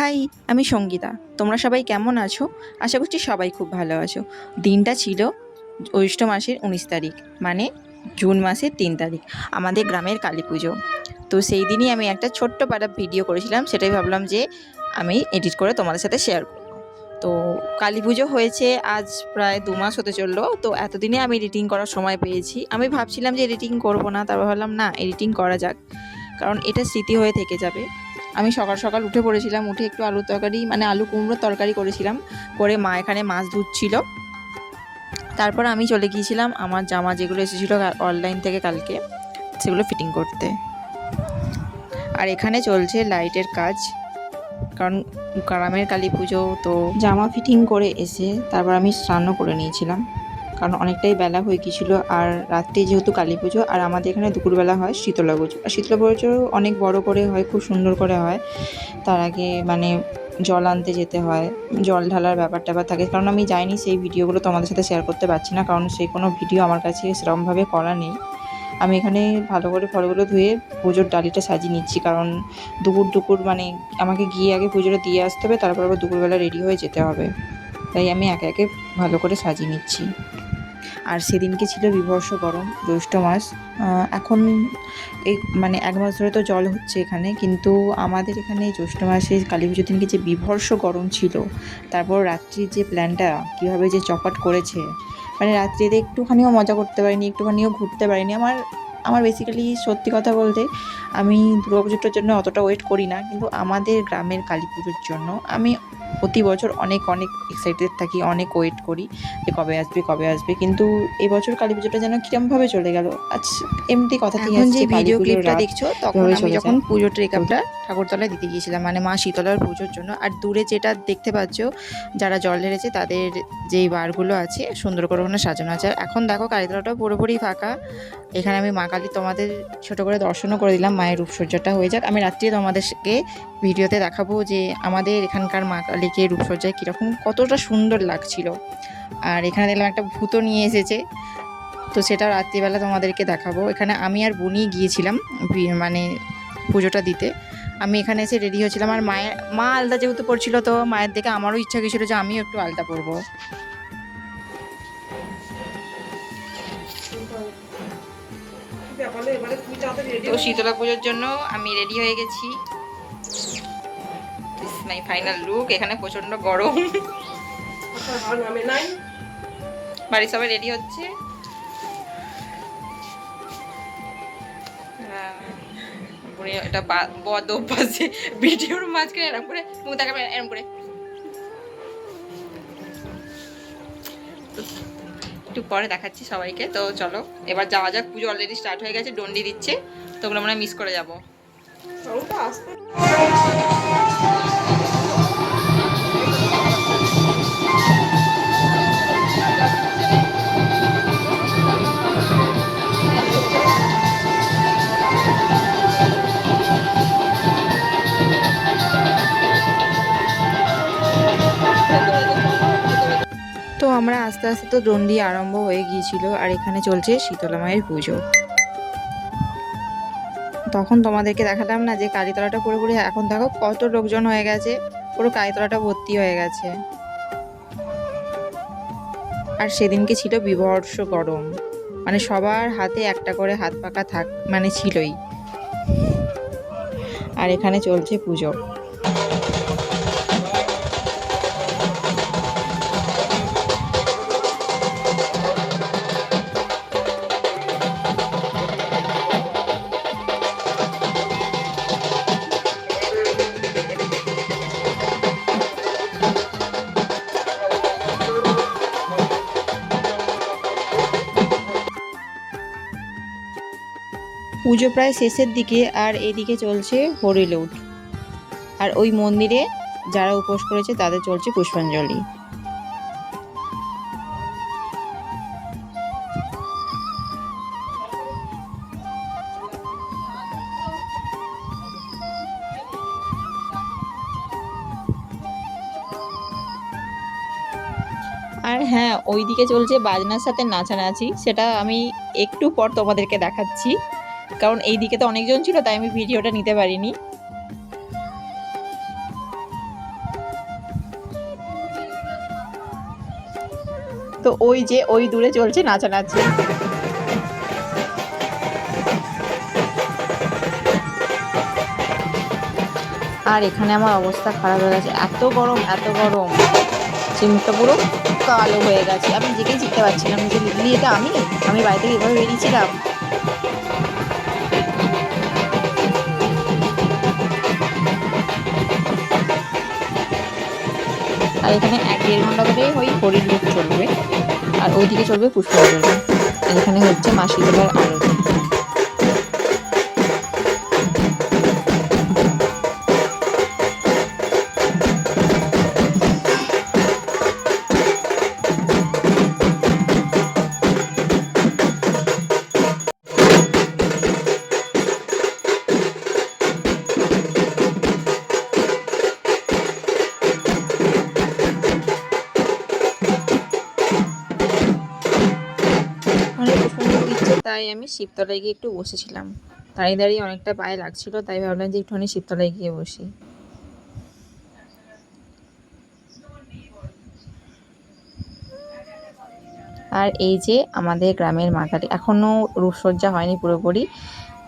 High, আমি সঙ্গীতা। তোমরা সবাই কেমন আছো? আশা করছি সবাই খুব ভালো আছো। দিনটা ছিল জ্যৈষ্ঠ মাসের উনিশ তারিখ মানে জুন মাসের তিন তারিখ, আমাদের গ্রামের কালী পুজো। তো সেই দিনই আমি একটা ছোট্ট পাড়া ভিডিও করেছিলাম, সেটাই ভাবলাম যে আমি এডিট করে তোমাদের সাথে শেয়ার করব। তো কালী পুজো হয়েছে, আজ প্রায় দু মাস হতে চলল, তো এতদিনে আমি এডিটিং করার সময় পেয়েছি। আমি ভাবছিলাম যে এডিটিং করব না, তারপর ভাবলাম না এডিটিং করা যাক, কারণ এটা স্মৃতি হয়ে থেকে যাবে। আমি সকাল সকাল উঠে পড়েছিলাম, উঠে একটু আলুর তরকারি মানে আলু কুমড়োর তরকারি করেছিলাম, করে মা এখানে মাছ ধুচ্ছিল। তারপর আমি চলে গিয়েছিলাম, আমার জামা যেগুলো এসেছিল অনলাইন থেকে কালকে, সেগুলো ফিটিং করতে। আর এখানে চলছে লাইটের কাজ, কারণ গ্রামের কালী পুজো, তো জামা ফিটিং করে এসে তারপর আমি স্নানও করে নিয়েছিলাম। কারণ অনেকটাই বেলা হয়ে গিয়েছিল আর রাত্রে যেহেতু কালী পুজো, আর আমাদের এখানে দুপুরবেলা হয় শীতলা পুজো। আর শীতলা পুজো অনেক বড় করে হয়, খুব সুন্দর করে হয়। তার আগে মানে জল আনতে যেতে হয়, জল ঢালার ব্যাপার ট্যাপার থাকে। কারণ আমি যাইনি সেই ভিডিওগুলো তোমাদের সাথে শেয়ার করতে পারছি না, কারণ সেই কোনো ভিডিও আমার কাছে সেরকমভাবে করা নেই। আমি এখানে ভালো করে ফলগুলো ধুয়ে পুজোর ডালিটা সাজিয়ে নিচ্ছি, কারণ দুপুর দুপুর মানে আমাকে গিয়ে আগে পুজোটা দিয়ে আসতে হবে, তারপর আবার দুপুরবেলা রেডি হয়ে যেতে হবে। তাই আমি একে একে ভালো করে সাজিয়ে নিচ্ছি। আর সেদিনকে ছিল বিভর্ষ গরম, জ্যৈষ্ঠ মাস। এখন এই মানে এক মাস ধরে তো জল হচ্ছে এখানে, কিন্তু আমাদের এখানে জ্যৈষ্ঠ মাসে কালী পুজোর দিনকে যে বিভর্ষ গরম ছিল, তারপর রাত্রির যে প্ল্যানটা কীভাবে যে চপাট করেছে মানে রাত্রিতে একটুখানিও মজা করতে পারিনি, একটুখানিও ঘুরতে পারিনি, আমার আমার বেসিক্যালি সত্যি কথা বলতে আমি দুর্গা পুজোটার জন্য অতটা ওয়েট করি না। কিন্তু আমাদের গ্রামের কালী পুজোর জন্য আমি প্রতি বছর অনেক অনেক এক্সাইটেড থাকি অনেক ওয়েট করি যে কবে আসবে কবে আসবে। কিন্তু এবছর কালী পুজোটা যেন কিরমভাবে চলে গেল আচ্ছা এমনি কথা এখন যে ভিডিও ক্লিপটা দেখছ তখন আমি যখন। পুজোর টেকআপটা ঠাকুরতলায় দিতে গিয়েছিলাম মানে মা শীতলার পুজোর জন্য। আর দূরে যেটা দেখতে পাচ্ছ যারা জল ঢেলেছে তাদের যেই বারগুলো আছে সুন্দর করে ওখানে সাজানো আছে। আর এখন দেখো কালীতলাটাও পুরোপুরি ফাঁকা। এখানে আমি মা কালী তোমাদের ছোট করে দর্শনও করে দিলাম, মায়ের রূপসজ্জাটা হয়ে যাক। আমি রাত্রে তোমাদেরকে ভিডিওতে দেখাবো যে আমাদের এখানকার মা কালীকে রূপসজ্জায় কীরকম কতটা সুন্দর লাগছিল। আর এখানে দেখলাম একটা ভূতও নিয়ে এসেছে। তো সেটা রাত্রিবেলা তোমাদেরকে দেখাবো। এখানে আমি আর বুনি গিয়েছিলাম মানে পুজোটা দিতে। আমি এখানে এসে রেডি হয়েছিলাম। আর মায়ের, মা আলতা যেহেতু পড়ছিল তো মায়ের দেখে আমারও ইচ্ছা গেছিল যে আমিও একটু আলতা পরবো। তো শীতলা পুজোর জন্য আমি রেডি হয়ে গেছি। মাই ফাইনাল লুক এখানে প্রচণ্ড গরম। বাড়ির সবাই রেডি হচ্ছে। এটা বদ অভ্যাসে, ভিডিওর মাঝখানে এরকম করে মুখ দেখাবে, এরকম করে। একটু পরে দেখাচ্ছি সবাইকে। তো চলো, এবার যাওয়া যাক, পুজো অলরেডি স্টার্ট হয়ে গেছে ডন্ডি দিচ্ছে। তো ওগুলো আমরা মিস করে যাব। তো আস্তে আস্তে তো দণ্ডি আরম্ভ হয়ে গিয়েছিল, আর এখানে চলছে শীতলা মায়ের পুজো। তখন তোমাদেরকে দেখালাম না যে কালীতলাটা পুরোপুরি এখন দেখো কত লোকজন হয়ে গেছে, পুরো কালীতলাটা ভর্তি হয়ে গেছে। আর সেদিনকে ছিল বিভর্ষ গরম মানে সবার হাতে একটা করে হাত পাকা থাক মানে ছিলই। আর এখানে চলছে পুজো। পুজো প্রায় শেষের দিকে আর এদিকে চলছে হরিলুট আর ওই মন্দিরে যারা উপোস করেছে তাদের চলছে পুষ্পাঞ্জলি। আর হ্যাঁ ওইদিকে চলছে বাজনার সাথে নাচানাচি, সেটা আমি একটু পর তোমাদেরকে দেখাচ্ছি। কারণ এই দিকে তো অনেকজন ছিল, তাই আমি ভিডিওটা নিতে পারিনি। তো ওই যে, ওই দূরে চলছে নাচানাচি। আর এখানে আমার অবস্থা খারাপ হয়ে গেছে। এত গরম এত গরম। চিন্তা পুরো কালো হয়ে গেছে। আমি নিজেকেই চিনতে পারছিলাম যে লিলি এটা আমি আমি বাড়ি থেকে এভাবে বেরিয়েছিলাম? আর এখানে এক দেড় ঘণ্টা ধরে ওই হরির লোক চলবে। আর ওইদিকে চলবে আর এখানে হচ্ছে মাসিদার শীতলার অনেক সুন্দর দিচ্ছে তাই আমি শিবতলায় গিয়ে একটু বসেছিলাম। দাঁড়িয়ে দাঁড়িয়ে অনেকটা পায়ে লাগছিল তাই ভাবলাম যে একটুখানি শিবতলায় গিয়ে বসি। আর এই যে আমাদের গ্রামের মা কালী এখনও রূপসজ্জা হয়নি পুরোপুরি।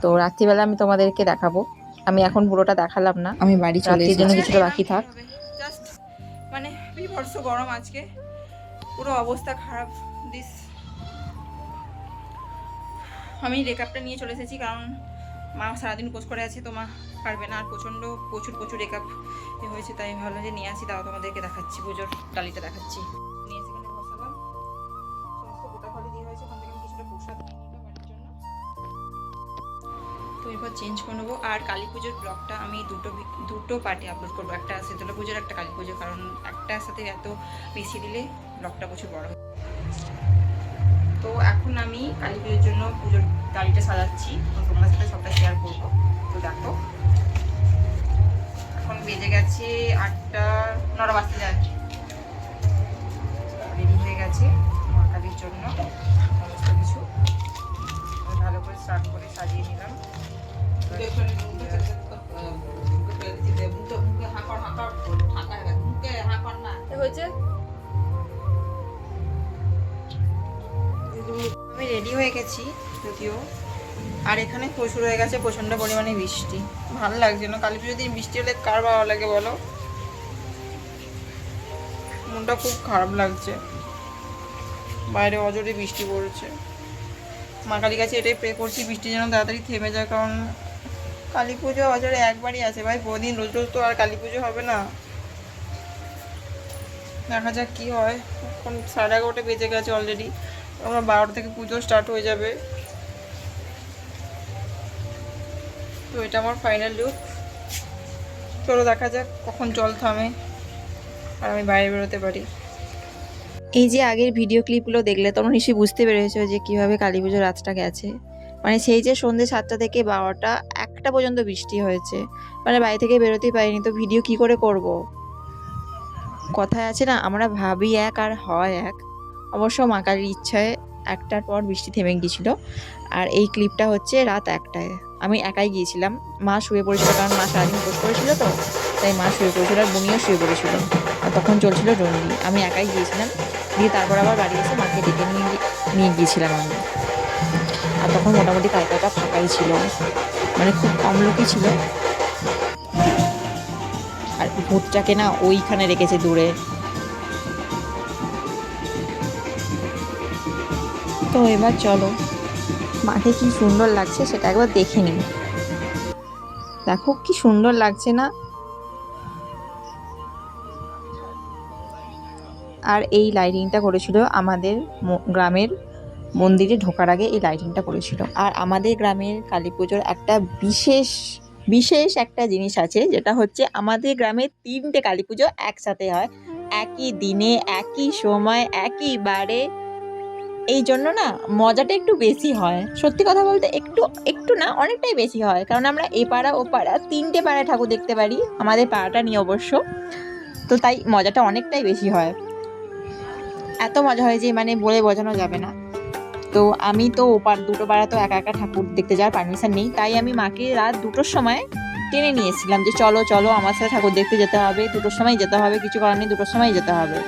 তো রাত্রিবেলা আমি তোমাদেরকে দেখাবো। আমি এখন পুরোটা দেখালাম না। আমি বাড়ি চলে জন্য কিছুটা বাকি থাক। জাস্ট মানে বিভৎস গরম আজকে। পুরো অবস্থা খারাপ দিস। আমি রেকআপটা নিয়ে চলে এসেছি কারণ মা সারাদিন উপোস করে আছে, তো মা পারবে না। আর প্রচণ্ড, প্রচুর প্রচুর রেকআপ হয়েছে, তাই ভাবলাম যে নিয়ে আসি। তাও তোমাদেরকে দেখাচ্ছি, পুজোর ডালিটা দেখাচ্ছি। নিয়ে তো এবার চেঞ্জ করে নেব। আর কালী পুজোর ব্লগটা আমি দুটো দুটো পার্টে আপলোড করব। একটা শীতলা পুজোর, একটা কালী পুজো কারণ একটার সাথে এত বেশি দিলে ব্লগটা প্রচুর বড় হয় তো এখন আমি কালী পুজোর জন্য পুজোর গাড়িটা সাজাচ্ছি। তো তোমার সাথে সবটা শেয়ার করব। তো দেখো। এখন বেজে গেছে আটটা, নটা বাজতে যায় রেডি হয়ে গেছে মা কালীর জন্য। সমস্ত কিছু ভালো করে স্নান করে সাজিয়ে নিলাম। হয়েছে? রেডি হয়ে গেছি যদিও। আর এখানে প্রচুর হয়ে গেছে প্রচণ্ড পরিমাণে বৃষ্টি। ভালো লাগছে না। কালী পুজোর দিন বৃষ্টি হলে কার ভালো লাগে বলো? মনটা খুব খারাপ লাগছে। বাইরে অজরে বৃষ্টি পড়ছে। মা কালী কাছে এটাই প্রে করছি, বৃষ্টি যেন তাড়াতাড়ি থেমে যায়, কারণ কালী পুজো অজরে একবারই আছে। ভাই, বহুদিন রোজ রোজ তো আর কালী পুজো হবে না। দেখা যাক কি হয়। এখন সাড়ে এগারোটা বেজে গেছে অলরেডি আমরা বারোটা থেকে পুজো স্টার্ট হয়ে যাবে। তো এটা আমার ফাইনাল লুক চলো দেখা যাক কখন জল থামে আর আমি বাইরে বেরোতে পারি। এই যে আগের ভিডিও ক্লিপগুলো দেখলে তোমরা নিশ্চয়ই বুঝতে পেরেছ যে কীভাবে কালী পুজোর রাতটা গেছে। মানে সেই যে সন্ধ্যে সাতটা থেকে বারোটা, একটা পর্যন্ত বৃষ্টি হয়েছে। মানে বাড়ি থেকে বেরোতেই পারিনি, তো ভিডিও কি করে করব। কথায় আছে না, আমরা ভাবি এক আর হয় এক। অবশ্য মা কালীর ইচ্ছায় একটার পর বৃষ্টি থেমে গিয়েছিল। আর এই ক্লিপটা হচ্ছে রাত একটায়। আমি একাই গিয়েছিলাম। মা শুয়ে পড়েছিল কারণ মা সারাদিন উপোস করেছিল তো, তাই মা শুয়ে পড়েছিল আর বুনিও শুয়ে পড়েছিল। আর তখন চলছিল ডন্ডি আমি একাই গিয়েছিলাম। দিয়ে তারপর আবার বাড়ি এসে মাকে ডেকে নিয়ে নিয়ে গিয়েছিলাম আমি। আর তখন মোটামুটি কালকাটা ফাঁকাই ছিল। মানে খুব কম লোকই ছিল। আর ভূতটাকে না ওইখানে রেখেছে দূরে। তো এবার চলো। মাকে কি সুন্দর লাগছে সেটা একবার দেখে নিই। দেখো কি সুন্দর লাগছে না। আর এই লাইটিংটা করেছিল আমাদের গ্রামের মন্দিরে ঢোকার আগে এই লাইটিংটা করেছিল। আর আমাদের গ্রামের কালী পুজোর একটা বিশেষ বিশেষ একটা জিনিস আছে, যেটা হচ্ছে আমাদের গ্রামে তিনটে কালী পুজো একসাথে হয়। একই দিনে, একই সময়, একই বারে এই জন্য না মজাটা একটু বেশি হয়। সত্যি কথা বলতে একটু একটু না অনেকটাই বেশি হয়। কারণ আমরা এ পাড়া ও পাড়া তিনটে পাড়ায় ঠাকুর দেখতে পারি। আমাদের পাড়াটা নিয়ে অবশ্য। তো তাই মজাটা অনেকটাই বেশি হয়। এত মজা হয় যে মানে বলে বোঝানো যাবে না। তো আমি তো ওপার দুটো পাড়া তো একা একা ঠাকুর দেখতে যাওয়ার পারমিশন নেই। তাই আমি মাকে রাত দুটোর সময় টেনে নিয়েছিলাম যে চলো চলো আমার সাথে ঠাকুর দেখতে যেতে হবে। দুটোর সময় যেতে হবে। কিছু করার নেই, দুটোর সময় যেতে হবে।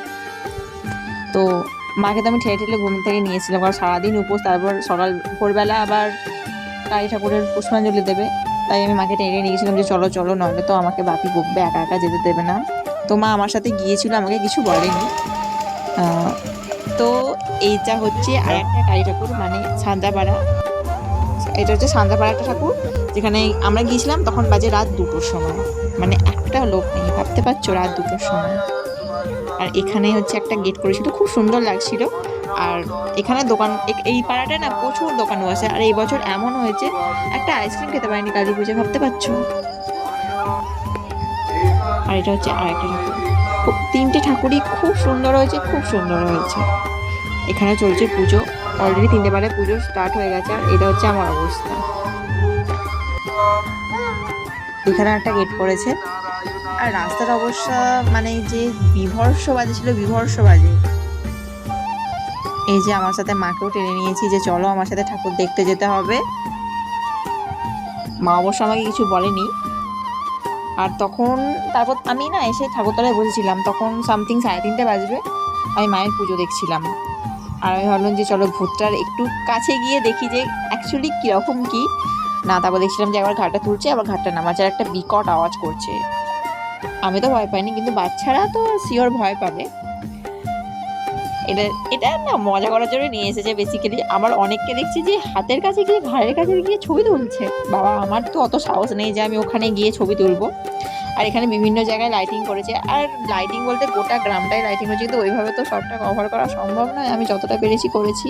তো মাকে তো আমি ঠেলে ঠেলে ঘুম থেকে নিয়েছিলাম, কারণ সারাদিন উপোস, তারপর সকাল, ভোরবেলা আবার কালী ঠাকুরের পুষ্পাঞ্জলি দেবে। তাই আমি মাকে টেনে নিয়েছিলাম যে, চলো চলো, নইলে তো আমাকে বাপি বকবে, একা একা যেতে দেবে না। তো মা আমার সাথে গিয়েছিল, আমাকে কিছু বলেনি। তো এইটা হচ্ছে আর একটা কালী ঠাকুর মানে সান্দাপাড়া। এটা হচ্ছে সান্দাপাড়া একটা ঠাকুর, যেখানে আমরা গিয়েছিলাম তখন বাজে রাত দুটোর সময়। মানে একটা লোক নেই, ভাবতে পারছ? রাত দুটোর সময়। আর এখানে হচ্ছে একটা গেট করেছিল খুব সুন্দর লাগছিল। আর এখানে দোকান এই পাড়াটায় না প্রচুর দোকান বসে আর এই বছর এমন হয়েছে, একটা আইসক্রিম খেতে পারিনি কালী পুজো, ভাবতে পারছ? আর এটা হচ্ছে আর একটা ঠাকুর তিনটে ঠাকুরই খুব সুন্দর হয়েছে, খুব সুন্দর হয়েছে। এখানে চলছে পুজো অলরেডি তিনটে বারে পুজো স্টার্ট হয়ে গেছে, আর এটা হচ্ছে আমার অবস্থা। এখানে একটা গেট করেছে আর রাস্তার অবস্থা মানে যে বিভর্ষ বাজে ছিল বিভর্ষ বাজে এই যে আমার সাথে মাকেও টেনে নিয়েছি যে চলো আমার সাথে ঠাকুর দেখতে যেতে হবে। মা অবশ্য আমাকে কিছু বলেনি। আর তখন, তারপর আমি না এসে ঠাকুরতলায় বসেছিলাম, তখন সামথিং সাড়ে তিনটে বাজবে, আমি মায়ের পুজো দেখছিলাম। আর আমি ভাবলাম যে চলো ভূতটার একটু কাছে গিয়ে দেখি যে অ্যাকচুয়ালি কীরকম কী। না, তারপর দেখছিলাম যে একবার ঘাটটা তুলছে, আবার ঘাটটা নামাচ্ছে, আর একটা বিকট আওয়াজ করছে। আমি তো ভয় পাইনি, কিন্তু বাচ্চারা তো শিওর ভয় পাবে। এটা এটা না মজা করার জন্য নিয়ে এসেছে বেসিক্যালি আমার অনেককে দেখছি যে হাতের কাছে গিয়ে, ঘাড়ের কাছে গিয়ে ছবি তুলছে। বাবা, আমার তো অত সাহস নেই যে আমি ওখানে গিয়ে ছবি তুলবো। আর এখানে বিভিন্ন জায়গায় লাইটিং করেছে। আর লাইটিং বলতে গোটা গ্রামটাই লাইটিং হচ্ছে কিন্তু ওইভাবে তো সবটা কভার করা সম্ভব নয়। আমি যতটা পেরেছি করেছি।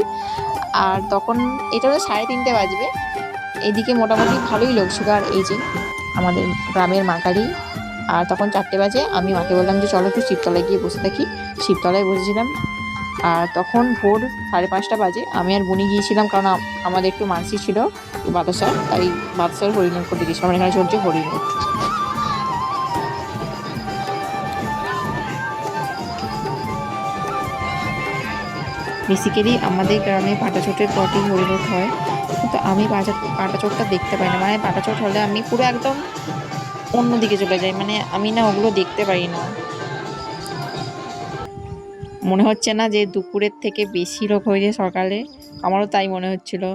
আর তখন, এটা হলো সাড়ে তিনটে বাজবে। এদিকে মোটামুটি ভালোই লোক ছিল আর এই যে আমাদের গ্রামের মা কালী আর তখন চারটে বাজে, আমি মাকে বললাম যে চলো একটু শিবতলায় গিয়ে বসে থাকি শিবতলায় বসেছিলাম। আর তখন ভোর সাড়ে পাঁচটা বাজে, আমি আর বুনি গিয়েছিলাম কারণ আমাদের একটু মানসি ছিল বাতাসার তাই বাতাসার হরিণট করতে গিয়েছিলাম আমার এখানে চলছে হরিণট বেসিক্যালি আমাদের গ্রামে পাটাচোটের পরটি হরিণট হয়। কিন্তু আমি পাটা পাটাচোটটা দেখতে পাই না। মানে পাটাচোট হলে আমি পুরো একদম অন্যদিকে চলে যায়। মানে আমি না ওগুলো দেখতে পারি না। মনে হচ্ছে না যে দুপুরের থেকে বেশি লোক হয়েছে সকালে। আমারও তাই মনে হচ্ছিল।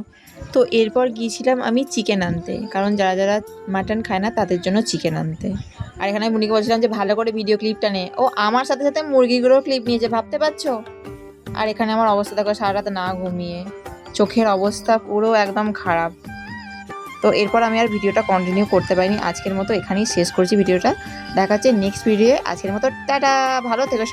তো এরপর গিয়েছিলাম আমি চিকেন আনতে। কারণ যারা যারা মাটন খায় না, তাদের জন্য চিকেন আনতে। আর এখানে মুনিকে বলছিলাম যে, ভালো করে ভিডিও ক্লিপটা নে। ও আমার সাথে সাথে মুরগিগুলোর ক্লিপ নিয়েছে, ভাবতে পারছ? আর এখানে আমার অবস্থা দেখো, সারা রাত না ঘুমিয়ে। চোখের অবস্থা পুরো একদম খারাপ। তো এরপর আমি আর ভিডিওটা কন্টিনিউ করতে পারিনি। আজকের মতো এখানেই শেষ করছি ভিডিওটা। দেখাচ্ছে নেক্সট ভিডিও আজকের মতো টাটা! ভালো থেকো